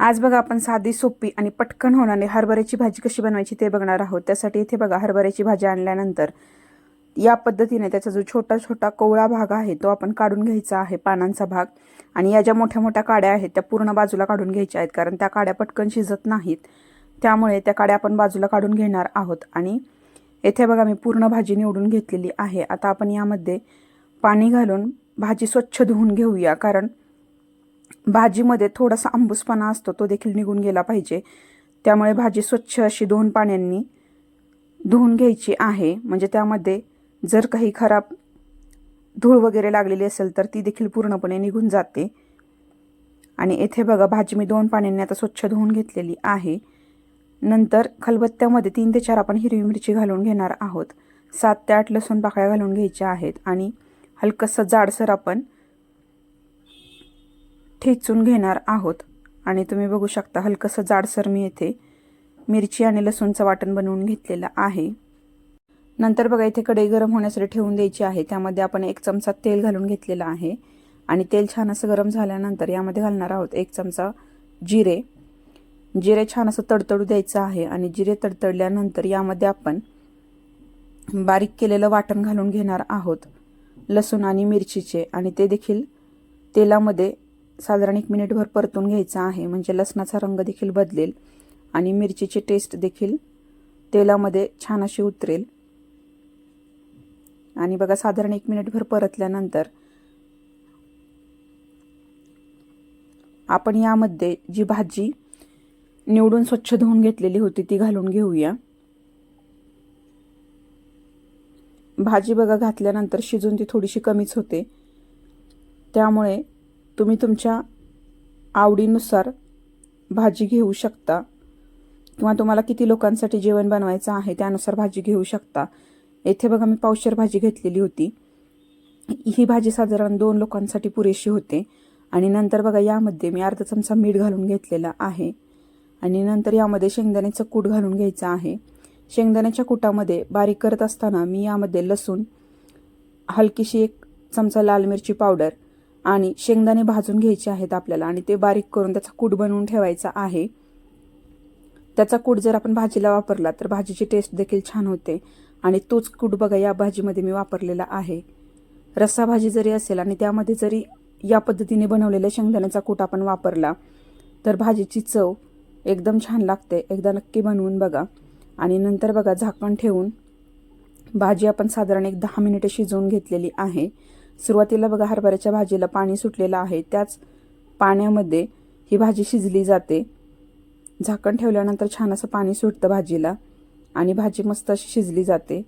आज बघा आपण साधी सोपी आणि पटकन होणारी हरभऱ्याची भाजी कशी बनवायची ते बघणार आहोत. त्यासाठी इथे बघा हरभऱ्याची भाजी आणल्यानंतर या पद्धतीने त्याचा जो छोटा छोटा कोवळा भाग आहे तो आपण काढून घ्यायचा आहे पानांचा भाग. आणि या ज्या मोठ्या मोठ्या काड्या आहेत त्या पूर्ण बाजूला काढून घ्यायच्या आहेत कारण त्या काड्या पटकन शिजत नाहीत. त्यामुळे त्या काड्या आपण बाजूला काढून घेणार आहोत. आणि येथे बघा मी पूर्ण भाजी निवडून घेतलेली आहे. आता आपण यामध्ये पाणी घालून भाजी स्वच्छ धुवून घेऊया कारण भाजीमध्ये थोडासा आंबूसपणा असतो तो देखील निघून गेला पाहिजे. त्यामुळे भाजी स्वच्छ अशी दोन पाण्यांनी धुवून घ्यायची आहे. म्हणजे त्यामध्ये जर काही खराब धूळ वगैरे लागलेली असेल तर ती देखील पूर्णपणे निघून जाते. आणि येथे बघा भाजी मी दोन पाण्यांनी आता स्वच्छ धुवून घेतलेली आहे. नंतर खलबत्त्यामध्ये तीन ते चार आपण हिरवी मिरची घालून घेणार आहोत. सात ते आठ लसूण पाकळ्या घालून घ्यायच्या आहेत. आणि हलकंसं जाडसर आपण ठेचून घेणार आहोत. आणि तुम्ही बघू शकता हलकंसं जाडसर मी येथे मिरची आणि लसूणचं वाटण बनवून घेतलेलं आहे. नंतर बघा इथे कढई गरम होण्यासाठी ठेवून द्यायची आहे. त्यामध्ये आपण एक चमचा तेल घालून घेतलेलं आहे. आणि तेल छान असं गरम झाल्यानंतर यामध्ये घालणार आहोत एक चमचा जिरे. जिरे छान असं तडतडू द्यायचं आहे. आणि जिरे तडतडल्यानंतर यामध्ये आपण बारीक केलेलं वाटण घालून घेणार आहोत. लसूण आणि मिरचीचे. आणि ते देखील तेलामध्ये साधारण एक मिनिटभर परतून घ्यायचं आहे. म्हणजे लसणाचा रंग देखील बदलेल आणि मिरचीची टेस्ट देखील तेलामध्ये छान अशी उतरेल. आणि बघा साधारण एक मिनिटभर परतल्यानंतर आपण यामध्ये जी भाजी निवडून स्वच्छ धुवून घेतलेली होती ती घालून घेऊया. भाजी बघा घातल्यानंतर शिजून ती थोडीशी कमीच होते. त्यामुळे तुम्ही तुमच्या आवडीनुसार भाजी घेऊ शकता. किंवा तुम्हाला किती लोकांसाठी जेवण बनवायचं आहे त्यानुसार भाजी घेऊ शकता. येथे बघा मी पावशेर भाजी घेतलेली होती. ही भाजी साधारण दोन लोकांसाठी पुरेशी होते. आणि नंतर बघा यामध्ये मी अर्धा चमचा मीठ घालून घेतलेला आहे. आणि नंतर यामध्ये शेंगदाण्याचं कूट घालून घ्यायचं आहे. शेंगदाण्याच्या कुटामध्ये बारीक करत असताना मी यामध्ये लसूण हलकीशी एक चमचा लाल मिरची पावडर आणि शेंगदाणे भाजून घ्यायचे आहेत आपल्याला आणि ते बारीक करून त्याचा कूट बनवून ठेवायचा आहे. त्याचा कूट जर आपण भाजीला वापरला तर भाजीची टेस्ट देखील छान होते आणि तोच कूट बघा या भाजीमध्ये मी वापरलेला आहे. रस्सा भाजी जरी असेल आणि त्यामध्ये जरी या पद्धतीने बनवलेल्या शेंगदाण्याचा कूट आपण वापरला तर भाजीची चव एकदम छान लागते. एकदा नक्की बनवून बघा. आणि नंतर बघा झाकण ठेवून भाजी आपण साधारण एक दहा मिनिटं शिजवून घेतलेली आहे. सुरुवातीला बघा हरभऱ्याच्या भाजीला पाणी सुटलेलं आहे. त्याच पाण्यामध्ये ही भाजी शिजली जाते. झाकण ठेवल्यानंतर छान असं पाणी सुटतं भाजीला आणि भाजी मस्त अशी शिजली जाते.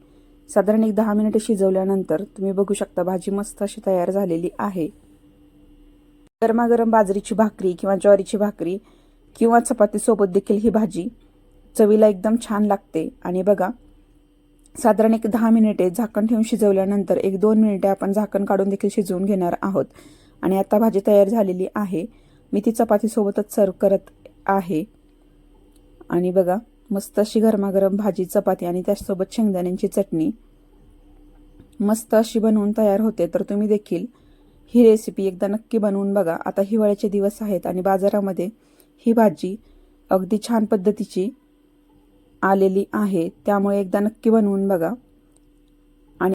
साधारण एक दहा मिनिटं शिजवल्यानंतर तुम्ही बघू शकता भाजी मस्त अशी तयार झालेली आहे. गरमागरम बाजरीची भाकरी किंवा ज्वारीची भाकरी किंवा चपातीसोबत देखील ही भाजी चवीला एकदम छान लागते. आणि बघा साधारण एक दहा मिनिटे झाकण ठेवून शिजवल्यानंतर एक दोन मिनिटे आपण झाकण काढून देखील शिजवून घेणार आहोत. आणि आता भाजी तयार झालेली आहे. मी ती चपातीसोबतच सर्व करत आहे. आणि बघा मस्त अशी गरमागरम भाजी चपाती आणि त्यासोबत शेंगदाण्यांची चटणी. मस्त अशी बनवून तयार होते तर तुम्ही देखील ही रेसिपी एकदा नक्की बनवून बघा. आता हिवाळ्याचे दिवस आहेत आणि बाजारामध्ये ही भाजी अगदी छान पद्धतीची आलेली आहे. त्यामुळे एकदा नक्की बनवून बघा. आणि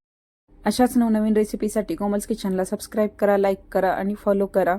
अशाच नवनवीन रेसिपीसाठी कोमल्स किचनला सबस्क्राईब करा लाईक करा आणि फॉलो करा.